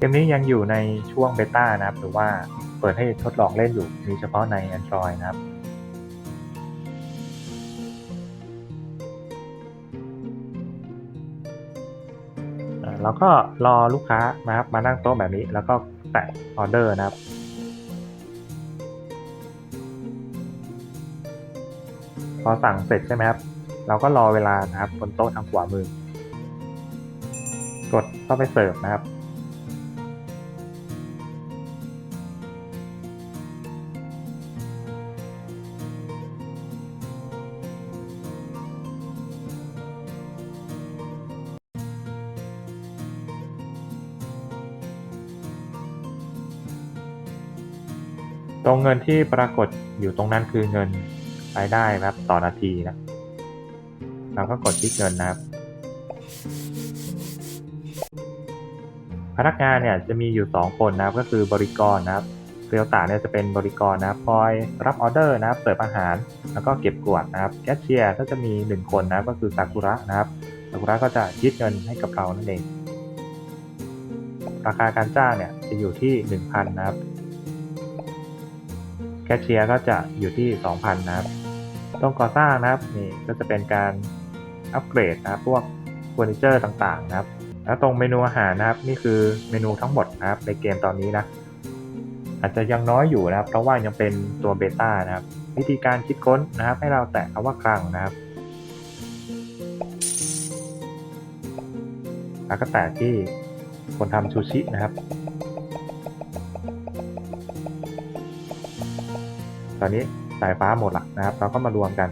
เกมนี้ยังอยู่ในช่วงเบต้านะครับ หรือว่าเปิดให้ทดลองเล่นอยู่ มีเฉพาะใน Android นะครับอ่าแล้วก็รอลูกค้านะครับมานั่งโต๊ะแบบนี้ แล้วก็แตะออเดอร์นะครับพอสั่งเสร็จใช่ไหมครับ เราก็รอเวลานะครับบนโต๊ะทางขวามือ กดเข้าไปเสิร์ฟนะครับ ตรงเงินที่ปรากฏอยู่ตรงนั้นคือเงินรายได้นะครับต่อนาทีนะ เราก็กดที่เงินนะครับ พนักงานเนี่ยจะมีอยู่ 2 คนนะครับก็คือบริกรนะครับเรียวตาเนี่ยจะเป็นบริกรนะครับคอยรับออเดอร์นะครับเสิร์ฟอาหาร แล้วก็เก็บกวาดนะครับแคชเชียร์ก็จะมี 1 คนนะครับก็คือซากุระนะครับซากุระก็จะคิดเงินให้กับเรานั่นเอง ราคาการจ้างเนี่ยจะอยู่ที่ 1,000 นะครับ คชเชียร์ก็จะอยู่ที่ 2,000 นะครับตรงก่อสร้างนะครับนี่ก็จะเป็นการอัปเกรดนะครับ พวกเฟอร์นิเจอร์ต่างๆนะครับ แล้วตรงเมนูอาหารนะครับนี่คือเมนูทั้งหมดนะครับในเกมตอนนี้นะ อาจจะยังน้อยอยู่นะครับ เพราะว่ายังเป็นตัวเบต้านะครับ วิธีการคิดค้นนะครับ ให้เราแตะคำว่าคลังนะครับแล้วก็แตะที่คนทำซูชินะครับ ตอนนี้สายฟ้าหมดละนะครับ เราก็มารวมกัน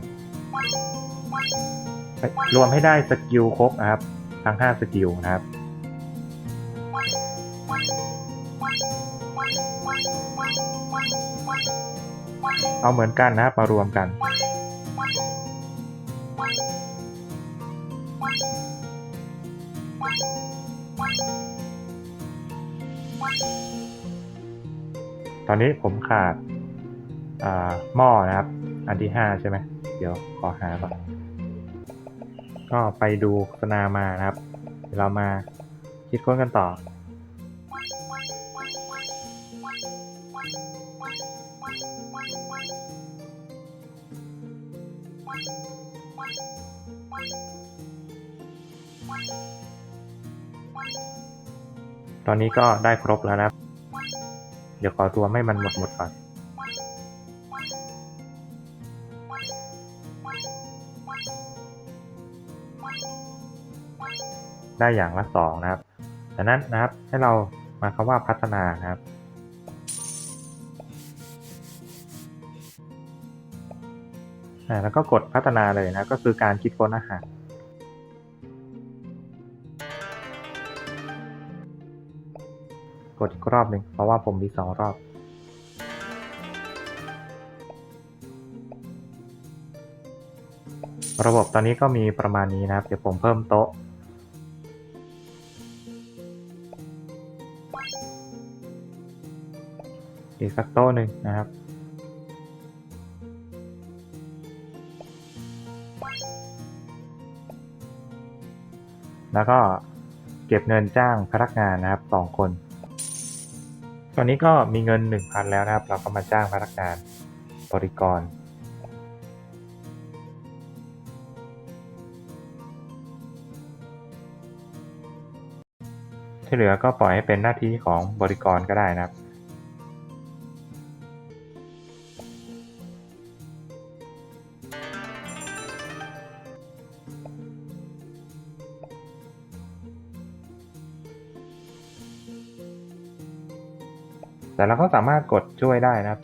รวมให้ได้สกิลครบนะครับ ทั้ง 5 สกิลนะครับ เอาเหมือนกันนะครับ มารวมกันตอนนี้ผมขาด หม้อนะครับ อันที่ห้าใช่ไหมเดี๋ยวขอหาก่อนก็ไปดูโฆษณามานะครับ เรามาคิดค้นกันต่อ ตอนนี้ก็ได้ครบแล้วนะครับเดี๋ยวขอตัวไม่มันหมดหมดก่อน ได้อย่างละสองนะครับจากนั้นนะครับให้เรามาคำว่าพัฒนานะครับ แล้วก็กดพัฒนาเลยนะก็คือการคิดค้นอาหารกดอีกรอบหนึ่งเพราะว่าผมมีสองรอบ ระบบตอนนี้ก็มีประมาณนี้นะครับ เดี๋ยวผมเพิ่มโต๊ะ อีกสักโต๊ะหนึ่งนะครับ แล้วก็เก็บเงินจ้างพนักงานนะครับสองคน ตอนนี้ก็มีเงิน 1,000 แล้วนะครับ เราก็มาจ้างพนักงานบริกร ที่เหลือก็ปล่อยให้เป็นหน้าที่ของบริกรก็ได้นะครับ แต่เราก็สามารถกดช่วยได้นะครับ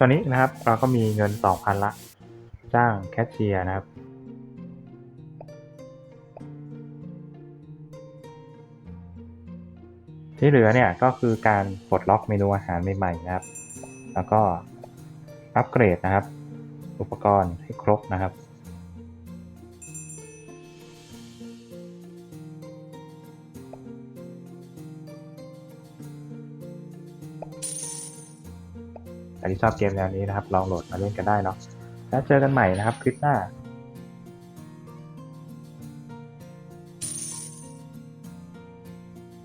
ตอนนี้นะครับเราก็มีเงิน 2,000 ละ จ้างแคชเชียร์นะครับ ที่เหลือเนี่ยก็คือการปลดล็อกเมนูอาหารใหม่ๆนะครับ แล้วก็อัปเกรดนะครับ อุปกรณ์ให้ครบนะครับ ที่ชอบเกมแนวนี้นะครับ ลองโหลดมาเล่นกันได้เนาะแล้วเจอกันใหม่นะครับคลิปหน้า